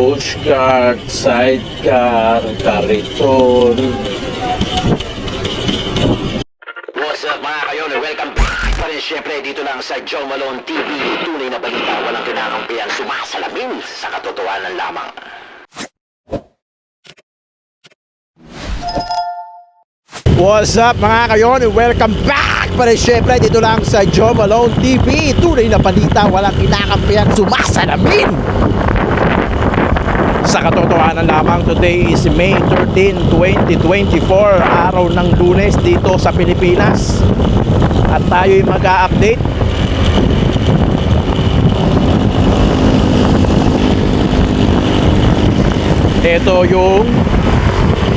pushcart, sidecar, kariton. What's up mga kayon? Welcome back pa rin syempre dito lang sa Joe Malone TV. Tunay na balita, walang kinakampihan, sumasalamin sa katotohanan lamang. What's up mga kayon? Welcome back pa rin syempre dito lang sa Joe Malone TV Tunay na balita, walang kinakampihan, sumasalamin Sa katotohanan lamang, today is May 13, 2024 Araw ng lunes dito sa Pilipinas At tayo'y mag-a-update Ito yung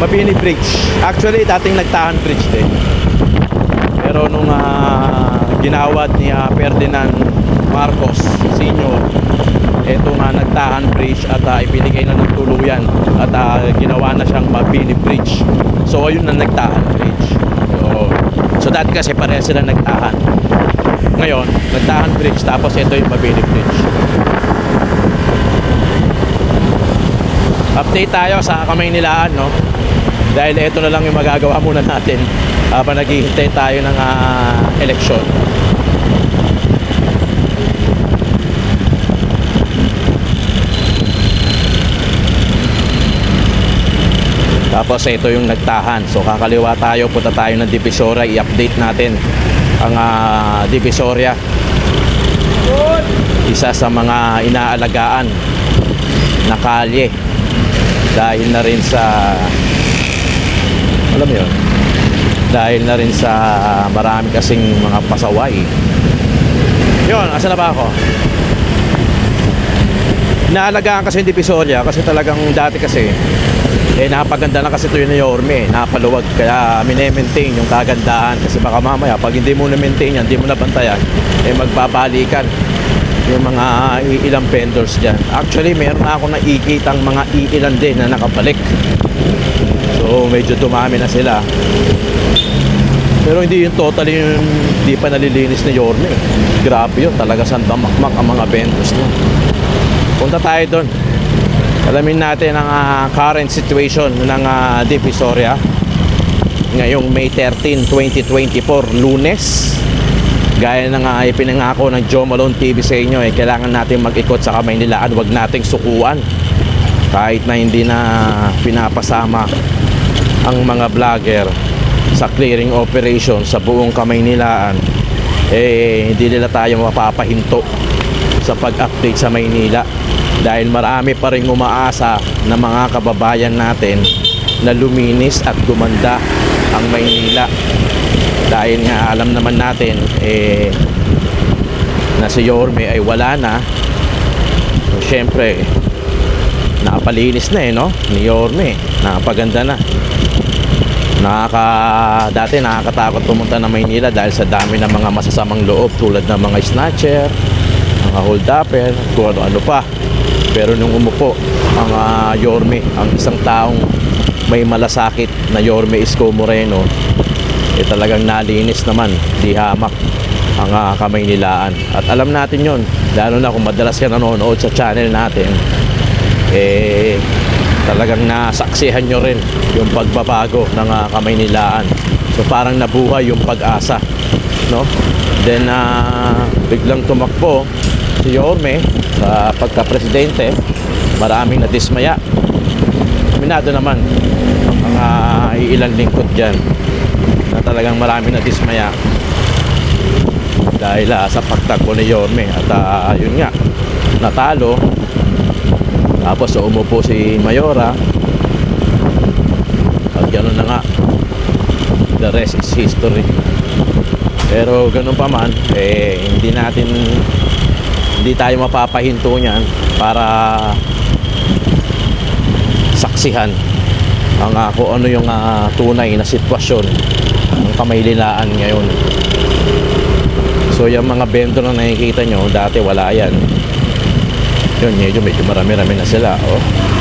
Mabini Bridge. Actually, dating nagtahan bridge din. Pero nung ah, ginawad ni ah, Ferdinand Marcos Sr. Ito nga nagtahan bridge at ah, ipinigay na ng tuluyan at ah, ginawa na siyang Mabini Bridge. So ayun na nagtahan bridge. So, so dati kasi pareha sila nagtahan. Ngayon, nagtahan bridge tapos ito yung Mabini Bridge. Update tayo sa kamay nilaan, no? Dahil ito na lang yung magagawa muna natin habang naghihintay tayo ng ah, eleksyon. Tapos ito yung nagtahan. So kakaliwa tayo, punta tayo ng Divisoria, i-update natin ang ah, Divisoria. Isa sa mga inaalagaan na kalye dahil na rin sa alam mo yun dahil na rin sa marami kasing mga pasaway yun, asa na ba ako? naalagaan kasi yung Divisoria kasi talagang dati kasi eh napaganda na kasi ito yung Yorme. Napaluwag kaya mine-maintain yung kagandahan. Kasi baka mamaya pag hindi mo na-maintain yan hindi mo nabantayan eh magbabalikan yung mga iilang vendors dyan. Actually meron na ako nakikitang mga iilan din na nakabalik. So medyo dumami na sila. Pero hindi yung totally yung hindi pa nalilinis ni Yorme. Grabe yun. Talaga sandamakmak ang mga vendors niya? Punta tayo doon alamin natin ang ah, current situation ng uh, Divisoria ngayong May 13, 2024 lunes. Gaya ng uh, ipinangako ng Joe Malone TV sa inyo eh, kailangan natin mag-ikot sa kamay nilaan wag nating sukuan kahit na hindi na pinapasama ang mga vlogger sa clearing operation sa buong kamay nilaan eh hindi nila tayo mapapahinto sa pag-update sa Maynila dahil marami pa rin umaasa na mga kababayan natin na luminis at gumanda ang Maynila. Dahil nga alam naman natin eh na si Yorme ay wala na. So, syempre nakapalinis na eh no? Ni Yorme nakapaganda na. Nakaka dati nakakatakot pumunta na Maynila dahil sa dami ng mga masasamang loob tulad ng mga snatcher mga hold upper kung ano-ano pa pero nung umupo ang ah, Yorme ang isang taong may malasakit na Yorme Isko Moreno eh talagang nalinis naman di hamak ang ah, kamay nilaan. At alam natin yon lalo na kung madalas ka nanonood sa channel natin eh talagang nasaksihan nyo rin yung pagbabago ng ah, kamay nilaan. So parang nabuhay yung pag-asa no? Then ah, biglang tumakbo si Yorme sa pagka-presidente maraming nadismaya. Minado naman ang mga ilang lingkod dyan na talagang marami na dismaya dahil ah, sa pagtakbo ni Yorme at ah, yun nga natalo. Tapos umupo si Mayora. At gano'n na nga the rest is history. Pero ganun pa man eh hindi natin hindi tayo mapapahinto niyan para saksihan ang uh, kung ano yung ah, tunay na sitwasyon ng kamaylilaan ngayon so yung mga vendor na nakikita nyo dati wala yan yun medyo medyo marami rami na sila oh.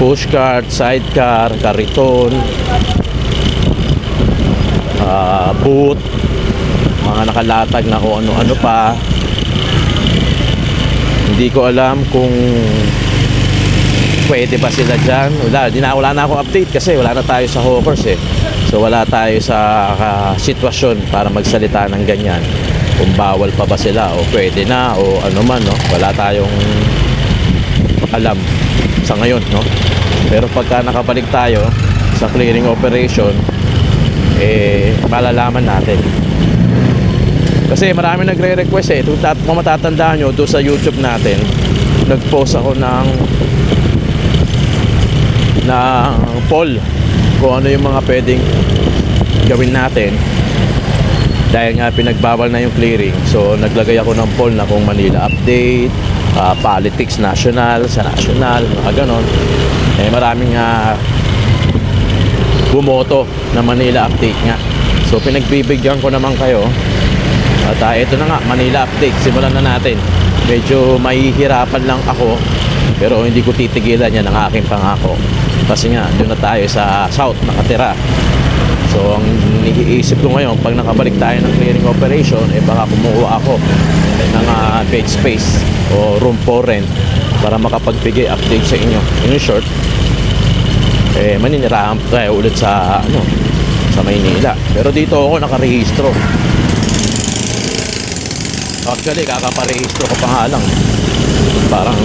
Pushcart, sidecar, kariton ah, boot, mga nakalatag na kung ano-ano pa. Hindi ko alam kung pwede ba sila dyan. Wala, di na, wala na akong update kasi wala na tayo sa Hawkers eh. So wala tayo sa ah, sitwasyon para magsalita ng ganyan. Kung bawal pa ba sila o pwede na o ano man, no? Wala tayong alam sa ngayon, no? Pero pagka nakabalik tayo sa clearing operation, eh, malalaman natin. Kasi marami nagre-request eh. Kung, tat- matatandaan nyo, doon sa YouTube natin, nag-post ako ng ng poll kung ano yung mga pwedeng gawin natin dahil nga pinagbawal na yung clearing so naglagay ako ng poll na kung Manila update ah, politics national sa national mga ganon eh maraming nga bumoto na Manila update nga. So pinagbibigyan ko naman kayo. At ah, ito na nga Manila update. Simulan na natin. Medyo mahihirapan lang ako pero hindi ko titigilan yan ang aking pangako. Kasi nga doon na tayo sa south nakatira. So ang iniisip ko ngayon pag nakabalik tayo ng clearing operation eh baka kumuha ako ng ah, bed space o room for rent para makapagbigay update sa inyo. In short eh maninirahan tayo ulit sa ano sa Maynila. Pero dito ako nakarehistro. Actually kakaparehistro ko pa nga lang. Parang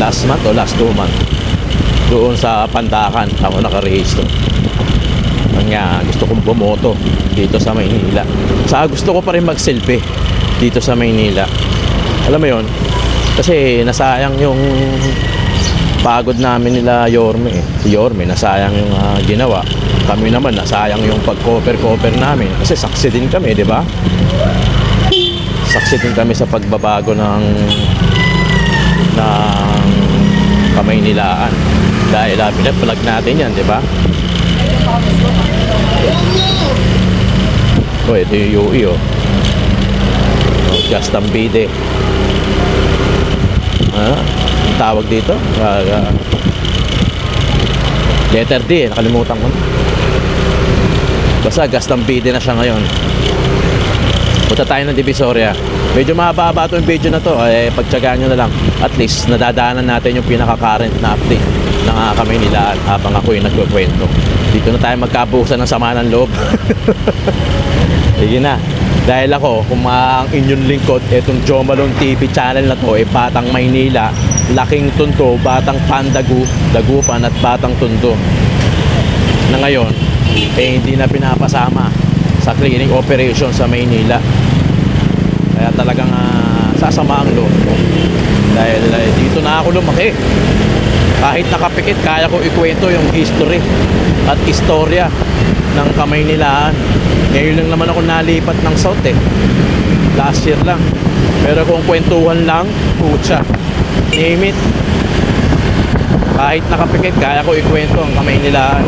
last month o last two month doon sa Pandakan ako nakarehistro. Kanya gusto kong bumoto dito sa Maynila. Sa gusto ko pa rin magselfie dito sa Maynila. Alam mo yon kasi nasayang yung pagod namin nila Yorme. Eh. si Yorme nasayang yung ah, ginawa. Kami naman nasayang yung pag-cover cover namin. Kasi saksi din kami di ba? Saksi din kami sa pagbabago ng ng kamay nilaan. Dahil uh, pinaplug natin yan di ba? Oh ito yung UE oh oh. Just ambide ah tawag dito Ah, ah. letter D nakalimutan ko basta Gastambide na siya ngayon Punta tayo ng Divisoria. Medyo mahaba-haba itong video na to. Eh, pagtsagaan nyo na lang. At least, nadadaanan natin yung pinaka-current na update ng uh, kami nila habang ako yung nagkukwento. Dito na tayo magkabuhusan ng sama ng loob. Sige na. Dahil ako, kung ang inyong lingkod, itong Jomalon TV channel na to, eh, Batang Maynila, Laking Tunto, Batang Pandagu, Dagupan at Batang Tundo. Na ngayon, eh, hindi na pinapasama sa cleaning operation sa Maynila. Kaya talagang ah, sasama ang loob ko. Dahil eh, dito na ako lumaki. Kahit nakapikit, kaya ko ikwento yung history at istorya ng Kamaynilaan. Ngayon lang naman ako nalipat ng South eh. Last year lang. Pero kung kwentuhan lang, putya. Name it. Kahit nakapikit, kaya ko ikwento ang Kamaynilaan.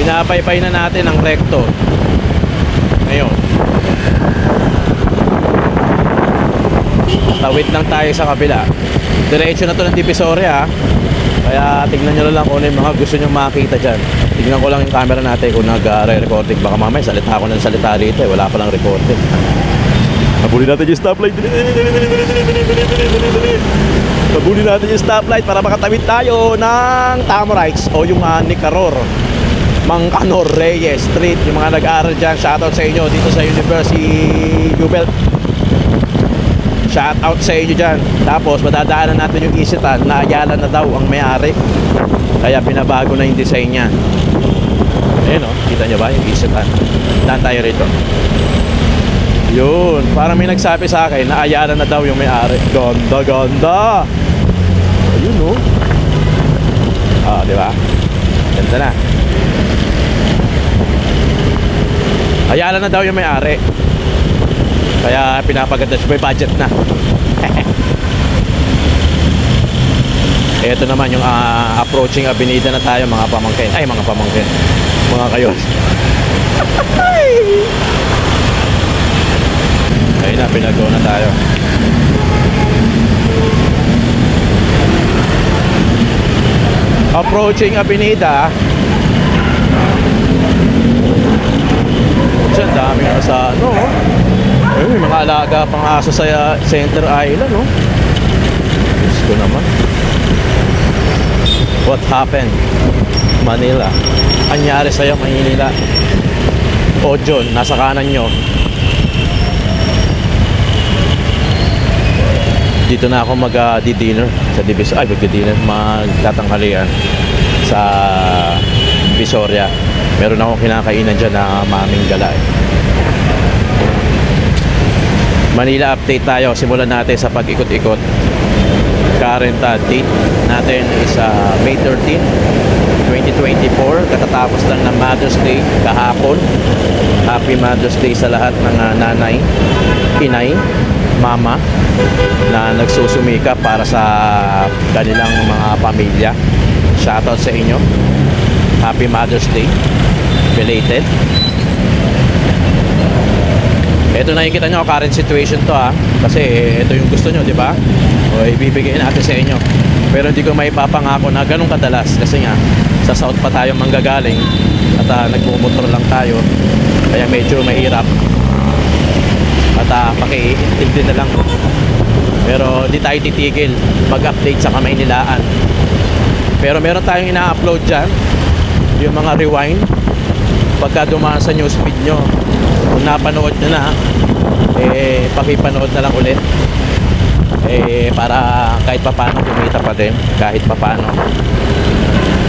Pinapaypay na natin ang recto. Ngayon. Tawid lang tayo sa kabila. Diretso na to ng Divisoria. Kaya tignan nyo lang kung ano mga gusto nyo makita dyan. Tignan ko lang yung camera natin kung nag-re-recording. Baka mamaya salita ako ng salita rito eh. Wala palang recording. Habulin natin yung stoplight. Habulin natin yung stoplight para makatawid tayo ng Tamarites o yung uh, Nicaror. Mangkanor Reyes Street. Yung mga nag-aaral dyan, shoutout sa inyo dito sa University Jubel. Shoutout sa inyo dyan. Tapos madadaanan natin yung isitan na Ayala na daw ang may-ari. Kaya binabago na yung design niya. Ayun o, kita nyo ba yung isitan? Daan tayo rito. Yun, parang may nagsabi sa akin na Ayala na daw yung may-ari. Ganda, ganda! Ayun o. Oh, di ba? Ganda na. Ayala na daw yung may-ari. Kaya pinapaganda siya. May budget na. Ito naman yung ah, approaching Avenida na tayo mga pamangkin. Ay, mga pamangkin. Mga kayo. Ayun na, pinag na tayo. approaching Avenida. Diyan, dami na sa ano. Ay, may mga alaga pang aso sa uh, Center Island, no? Diyos ko naman. What happened? Manila. Anyari sa'yo, Manila. O John, nasa kanan nyo. Dito na ako mag-dinner sa Divis ay mag-dinner, magtatanghalian sa Visoria. Meron akong kinakainan dyan na maming gala. eh. Manila update tayo. Simulan natin sa pag-ikot-ikot. Current uh, date natin is uh, May 13, 2024. Katatapos lang ng Mother's Day kahapon. Happy Mother's Day sa lahat ng uh, nanay, inay, mama na nagsusumika para sa kanilang mga pamilya. Shoutout sa inyo. Happy Mother's Day. Belated. Ito nakikita nyo, current situation to ha. Kasi ito yung gusto nyo, di ba? O ibibigay natin sa inyo. Pero hindi ko may papangako na ganun kadalas. Kasi nga, sa south pa tayo manggagaling. At uh, nagmumotor lang tayo. Kaya medyo mahirap. At uh, pakiintindi na lang. Pero hindi tayo titigil mag-update sa kamay nilaan. Pero meron tayong ina-upload dyan. Yung mga rewind. Pagka dumaan sa newsfeed nyo, kung napanood nyo na, eh, pakipanood na lang ulit. Eh, para kahit papano kumita pa din, kahit papano.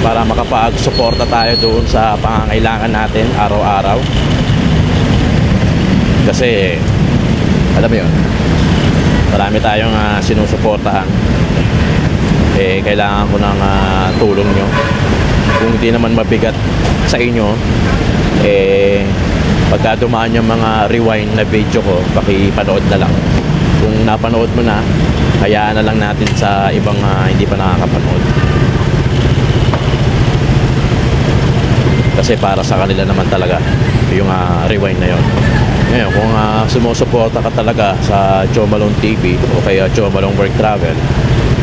Para makapag-suporta tayo doon sa pangangailangan natin araw-araw. Kasi, alam mo yun, marami tayong uh, sinusuportahan. Eh, kailangan ko ng ah, tulong nyo. Kung hindi naman mabigat sa inyo, eh, pagka dumaan yung mga rewind na video ko, pakipanood na lang. Kung napanood mo na, hayaan na lang natin sa ibang ah, hindi pa nakakapanood. Kasi para sa kanila naman talaga yung ah, rewind na yon. Ngayon, kung uh, sumusuporta ka talaga sa Joe Malone TV o kaya Joe Malone Work Travel,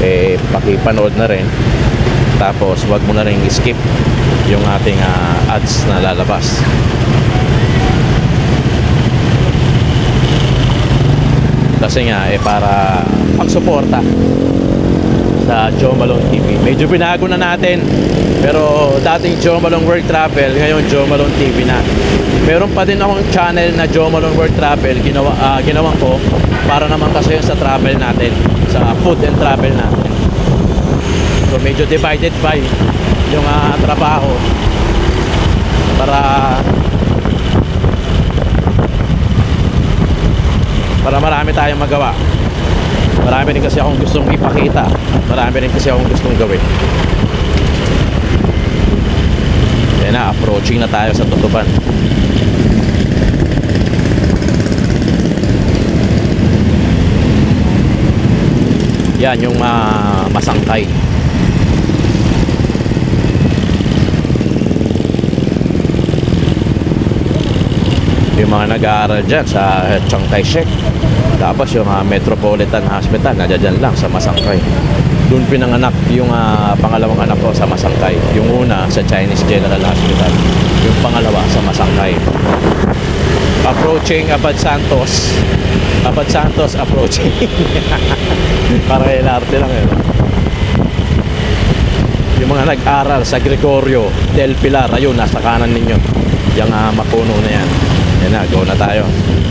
eh, pakipanood na rin. Tapos, wag mo na rin skip yung ating ah, ads na lalabas. Kasi nga, eh, para pagsuporta sa Joe Malone TV. Medyo binago na natin. Pero dating Joe Malone World Travel, ngayon Joe Malone TV na. Meron pa din akong channel na Joe Malone World Travel, ginawa, ah, ginawan ko para naman kasi yun sa travel natin, sa food and travel natin. So medyo divided by yung ah, trabaho para para marami tayong magawa. Marami rin kasi akong gustong ipakita. Marami rin kasi akong gustong gawin. Yan na, approaching na tayo sa Tutuban. Yan yung ah, masangkay. Yung mga nag-aaral dyan sa Chiang Kai-shek. Tapos yung ah, Metropolitan Hospital, nadyan lang sa Masangkay. Doon pinanganak yung ah, pangalawang anak ko sa Masangkay. Yung una sa Chinese General Hospital. Yung pangalawa sa Masangkay. Approaching Abad Santos. Abad Santos approaching. Para kay Larte lang yun. Yung mga nag-aral sa Gregorio del Pilar, ayun, nasa kanan ninyo. Yung ah, mapuno na yan. Yan na, go na tayo.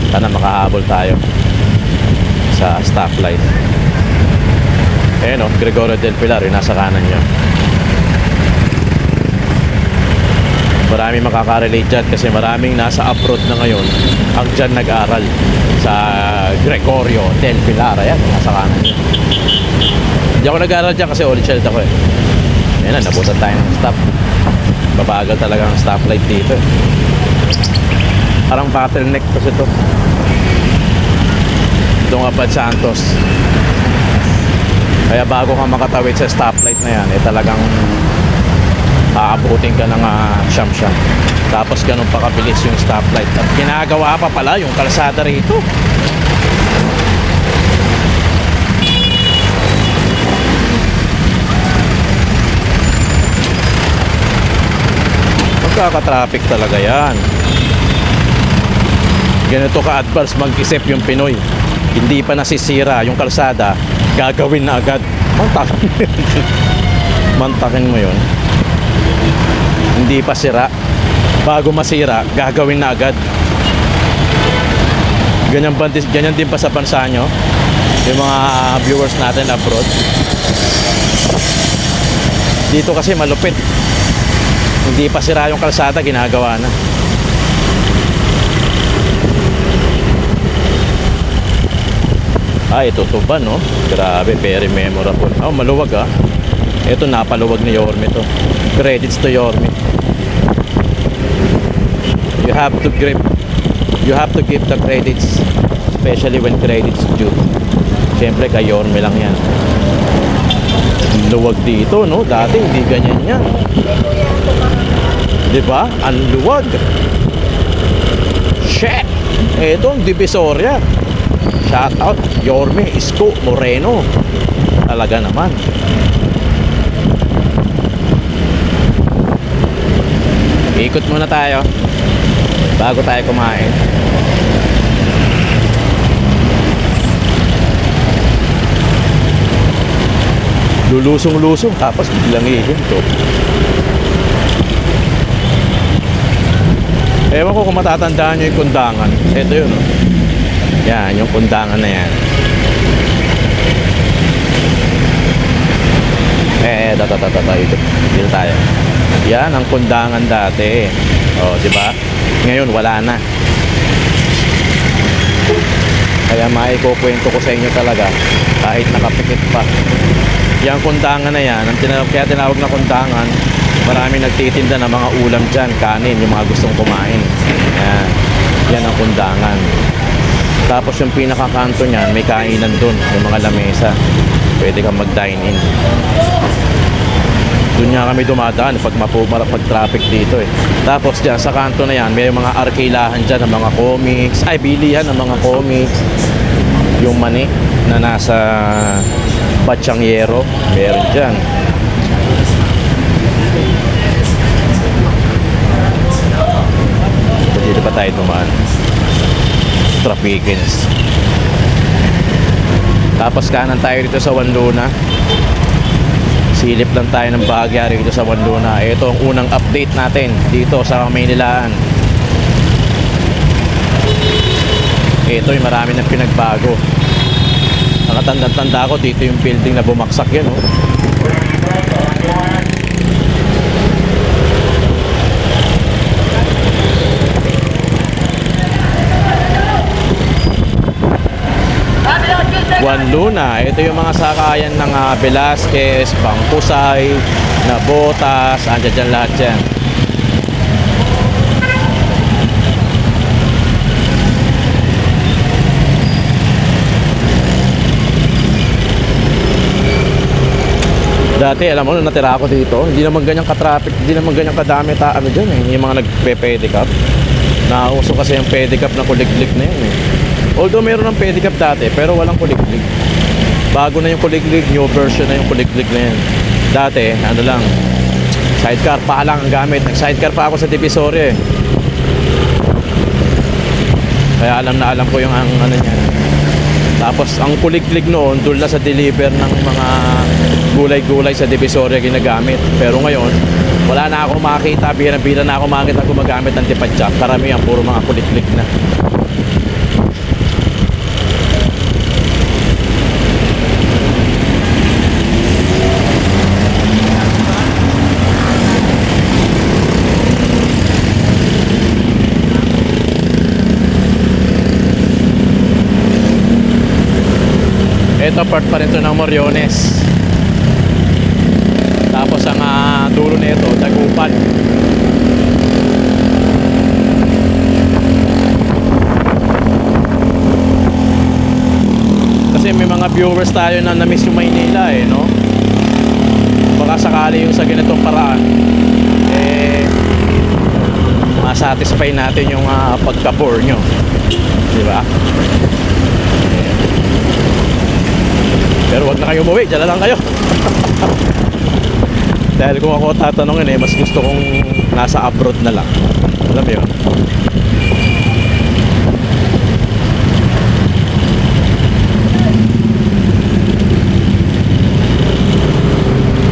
Sana makahabol tayo sa stoplight. Ayan o, Gregorio del Pilar, yung nasa kanan nyo. Maraming makakarelate dyan kasi maraming nasa abroad na ngayon ang dyan nag-aral sa Gregorio del Pilar. Ayan, nasa kanan nyo. Hindi ako nag-aral dyan kasi ulit shield ako eh. Ayan na, nabutan tayo ng stop. Babagal talaga ang stoplight dito eh. Parang bottleneck kasi to. Itong Abad Santos. Kaya bago ka makatawid sa stoplight na yan, eh talagang aabutin ka ng uh, siyam-siyam. Tapos ganun pa kabilis yung stoplight. At ginagawa pa pala yung kalsada rito. magkaka-traffic talaga yan. Ganito ka-advance mag-isip yung Pinoy. Hindi pa nasisira yung kalsada, gagawin na agad. Mantakin mo yun. Mantakin mo yun. Hindi pa sira. Bago masira, gagawin na agad. Ganyan, ba, ganyan din pa sa bansa nyo? Yung mga viewers natin abroad. Dito kasi malupit. Hindi pa sira yung kalsada, ginagawa na. Ah, ito tuba, no? Grabe, very memorable. Oh, maluwag ah. Ito, napaluwag ni Yorme to. Credits to Yorme. You have to grip. You have to give the credits. Especially when credits due. Siyempre, kay Yorme lang yan. Luwag dito, no? Dati, hindi ganyan yan. Di ba? Ang luwag. Shit! Ito ang Divisoria. Shout out Yorme Isko Moreno. Talaga naman. Ikot muna tayo bago tayo kumain. Lulusong-lusong tapos biglang ihinto. Ewan ko kung matatandaan nyo yung kundangan. Ito yun, oh. Yan, yung kundangan na yan. Eh, ito, ito, ito, ito, dito tayo. Yan, ang kundangan dati. O, di ba? Ngayon, wala na. Kaya maikukwento ko sa inyo talaga, kahit nakapikit pa. Yang kundangan na yan, ang tinawag, kaya tinawag na kundangan, maraming nagtitinda ng mga ulam dyan, kanin, yung mga gustong kumain. Yan, yan ang kundangan. Tapos yung pinakakanto niyan, may kainan doon, yung mga lamesa. Pwede kang mag-dine in. Doon nga kami dumadaan pag mapumara pag traffic dito eh. Tapos diyan sa kanto na yan, may mga arkilahan diyan ng mga comics, ay bilihan ng mga comics. Yung mani na nasa Batsangyero, meron diyan. Dito pa tayo dumaan trafficins. Tapos kanan tayo dito sa Wanluna. Silip lang tayo ng bahagyari dito sa Wanluna. Ito ang unang update natin dito sa Maynilaan. Ito yung marami ng pinagbago. Nakatanda-tanda ko dito yung building na bumaksak yan. Oh. Juan Luna. Ito yung mga sakayan ng uh, Velasquez, Bangkusay, Nabotas, andyan dyan lahat dyan. Dati, alam mo, nung natira ako dito, hindi naman ganyan ka-traffic, hindi naman ganyan kadami ta ano dyan eh, yung mga nagpe-pedicab. Nauso kasi yung pedicab na kuliglig na yun eh. Although meron ng pedicab dati, pero walang kuliglig. Bago na yung kuliglig, new version na yung kuliglig na yan. Dati, ano lang, sidecar pa lang ang gamit. Nag-sidecar pa ako sa Divisoria eh. Kaya alam na alam ko yung ang ano niya. Tapos ang kuliglig noon, doon lang sa deliver ng mga gulay-gulay sa Divisoria ginagamit. Pero ngayon, wala na ako makita, bira-bira na ako makita gumagamit ng tipadyak. Karamihan puro mga kuliglig na. Ito part pa rin to ng Moriones. Tapos ang ah, dulo nito, Dagupan. Kasi may mga viewers tayo na na-miss yung Maynila eh, no? Baka sakali yung sa ganitong paraan, eh, masatisfy natin yung uh, pagka-bore nyo. Di ba? Pero wag na kayo umuwi, dyan na lang kayo. Dahil kung ako tatanungin eh, mas gusto kong nasa abroad na lang. Alam mo yun?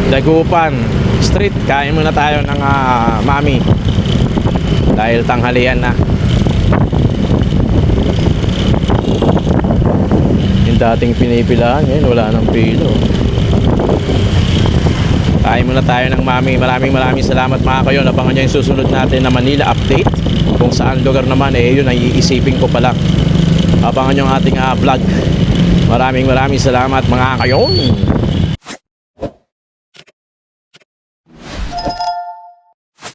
Dagupan Street. Kain muna tayo ng ah, mami. Dahil tanghalian na. Dating pinipilahan, ngayon wala nang pilo. Kain muna tayo ng mami. Maraming maraming salamat mga kayo. Abangan nyo yung susunod natin na Manila update. Kung saan lugar naman, eh yun ay iisipin ko pa lang. Abangan nyo ang ating ah, vlog. Maraming maraming salamat mga kayo.